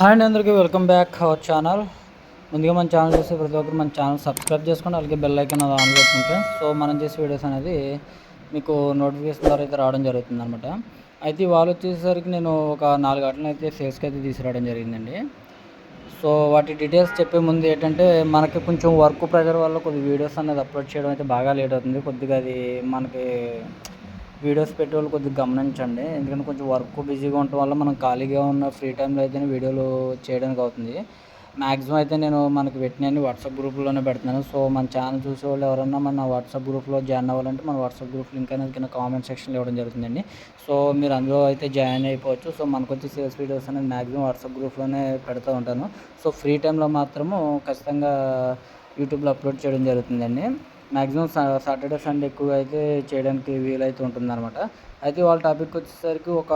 Hi అండి అందరికీ welcome back our channel. ముందుగా మన ఛానల్ చూసి ప్రతి ఒక్కరు మన ఛానల్ సబ్స్క్రైబ్ చేసుకోండి అలాగే బెల్ ఐకన్ అది ఆన్ పెట్టుకుంటే సో మనం చేసే వీడియోస్ అనేది మీకు నోటిఫికేషన్ ద్వారా అయితే రావడం జరుగుతుంది అనమాట అయితే వాళ్ళు వచ్చేసరికి నేను ఒక నాలుగు గంటలు అయితే సేల్స్కి అయితే తీసుకురావడం జరిగిందండి. సో వాటి డీటెయిల్స్ చెప్పే ముందు ఏంటంటే మనకి కొంచెం వర్క్ ప్రెషర్ వల్ల కొద్ది వీడియోస్ అనేది అప్లోడ్ చేయడం అయితే బాగా లేట్ అవుతుంది. కొద్దిగా అది మనకి వీడియోస్ పెట్టేవాళ్ళు కొద్దిగా గమనించండి. ఎందుకంటే కొంచెం వర్క్ బిజీగా ఉండటం వల్ల మనం ఖాళీగా ఉన్న ఫ్రీ టైంలో అయితేనే వీడియోలు చేయడానికి అవుతుంది. మ్యాక్సిమం అయితే నేను మనకి పెట్టినవి వాట్సాప్ గ్రూప్లోనే పెడుతున్నాను. సో మన ఛానల్ చూసే వాళ్ళు ఎవరన్నా మన వాట్సాప్ గ్రూప్లో జాయిన్ అవ్వాలంటే మన వాట్సాప్ గ్రూప్ లింక్ అనేది కింద కామెంట్ సెక్షన్లో ఇవ్వడం జరుగుతుందండి. సో మీరు అందులో అయితే జాయిన్ అయిపోవచ్చు. సో మనకు వచ్చి సేల్స్ వీడియోస్ అనేది మ్యాక్సిమం వాట్సాప్ గ్రూప్లోనే పెడుతూ ఉంటాను. సో ఫ్రీ టైంలో మాత్రము ఖచ్చితంగా యూట్యూబ్లో అప్లోడ్ చేయడం జరుగుతుందండి. మ్యాక్సిమం సాటర్డే సండే ఎక్కువ అయితే చేయడానికి వీలైతే ఉంటుంది అనమాట అయితే వాళ్ళ టాపిక్ వచ్చేసరికి ఒక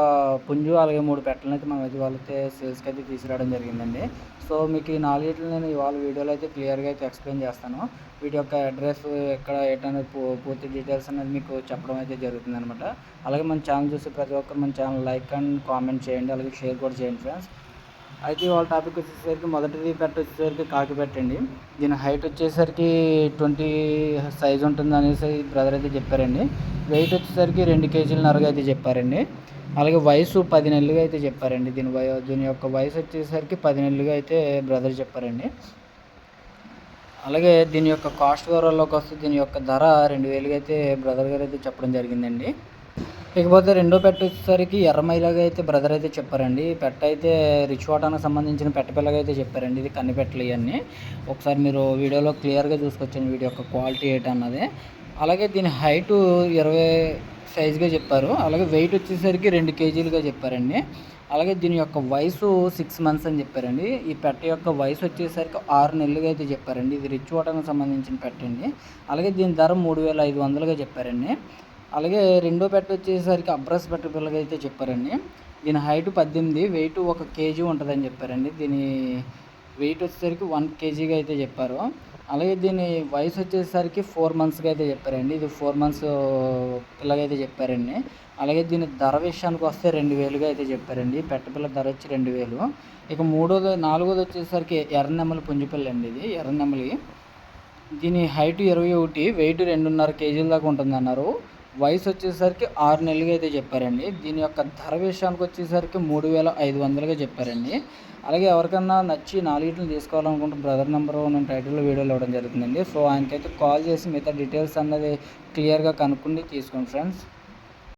పుంజు అలాగే మూడు పెట్టలను అయితే మనం అయితే వాళ్ళైతే సేల్స్కి అయితే తీసుకురావడం జరిగిందండి. సో మీకు ఈ నాలుగిట్లు నేను ఇవాళ వీడియోలో అయితే క్లియర్గా అయితే ఎక్స్ప్లెయిన్ చేస్తాను. వీటి యొక్క అడ్రస్ ఎక్కడ ఏంటనేది పూర్తి డీటెయిల్స్ అనేది మీకు చెప్పడం అయితే జరుగుతుంది అనమాట అలాగే మన ఛానల్ చూసి ప్రతి ఒక్కరు మన ఛానల్ లైక్ అండ్ కామెంట్ చేయండి. అలాగే షేర్ కూడా చేయండి ఫ్రెండ్స్. అయితే వాళ్ళ టాపిక్ వచ్చేసరికి మొదటిది పెట్ట వచ్చేసరికి కాకి పెట్టండి. దీని హైట్ వచ్చేసరికి ట్వంటీ సైజ్ ఉంటుంది అనేసి బ్రదర్ అయితే చెప్పారండి. వెయిట్ వచ్చేసరికి రెండు కేజీలన్నరగా అయితే చెప్పారండి. అలాగే వయసు పది నెలలుగా అయితే చెప్పారండి. దీని వయ దీని యొక్క వయసు వచ్చేసరికి పది నెలలుగా అయితే బ్రదర్ చెప్పారండి. అలాగే దీని యొక్క కాస్ట్ వివరాల్లోకి వస్తే దీని యొక్క ధర రెండు వేలుగా అయితే బ్రదర్ గారు అయితే చెప్పడం జరిగిందండి. ఇకపోతే రెండో పెట్ట వచ్చేసరికి ఎర్రమైలాగా అయితే బ్రదర్ అయితే చెప్పారండి. పెట్ట అయితే రిచ్ వాటానికి సంబంధించిన పెట్ట పిల్లగా అయితే చెప్పారండి. ఇది కన్ని పెట్టలు ఇవన్నీ. ఒకసారి మీరు వీడియోలో క్లియర్గా చూసుకొచ్చాను వీడియో యొక్క క్వాలిటీ ఏంటన్నది అలాగే దీని హైటు ఇరవై సైజుగా చెప్పారు. అలాగే వెయిట్ వచ్చేసరికి రెండు కేజీలుగా చెప్పారండి. అలాగే దీని యొక్క వయసు సిక్స్ మంత్స్ అని చెప్పారండి. ఈ పెట్ట యొక్క వయసు వచ్చేసరికి ఆరు నెలలుగా అయితే చెప్పారండి. ఇది రిచ్ వాటానికి సంబంధించిన పెట్టండి. అలాగే దీని ధర మూడు వేల ఐదు వందలుగా చెప్పారండి. అలాగే రెండో పెట్ట వచ్చేసరికి అబ్రస్ పెట్ట పిల్లగా అయితే చెప్పారండి. దీని హైట్ పద్దెనిమిది వెయిట్ ఒక కేజీ ఉంటుందని చెప్పారండి. దీని వెయిట్ వచ్చేసరికి వన్ కేజీగా అయితే చెప్పారు. అలాగే దీని వయసు వచ్చేసరికి ఫోర్ మంత్స్గా అయితే చెప్పారండి. ఇది ఫోర్ మంత్స్ పిల్లగైతే చెప్పారండి. అలాగే దీని ధర విషయానికి వస్తే రెండు వేలుగా అయితే చెప్పారండి. పెట్టపిల్ల ధర వచ్చి రెండు వేలు. ఇక మూడోది నాలుగోది వచ్చేసరికి ఎర్రనెమ్మలి పుంజిపిల్ల అండి ఇది ఎర్రనెమ్మలి దీని హైట్ ఇరవై ఒకటి వెయిట్ రెండున్నర కేజీల దాకా ఉంటుంది అన్నారు వయసు వచ్చేసరికి ఆరు నెలలుగా అయితే చెప్పారండి. దీని యొక్క ధర విషయానికి వచ్చేసరికి మూడు వేల ఐదు వందలుగా చెప్పారండి. అలాగే ఎవరికన్నా నచ్చి నాలుగిట్లు తీసుకోవాలనుకుంటే బ్రదర్ నెంబర్ నేను టైటిల్లో వీడియోలు ఇవ్వడం జరుగుతుందండి. సో ఆయనకైతే కాల్ చేసి మిగతా డీటెయిల్స్ అన్నది క్లియర్గా కనుక్కుండి తీసుకోండి ఫ్రెండ్స్.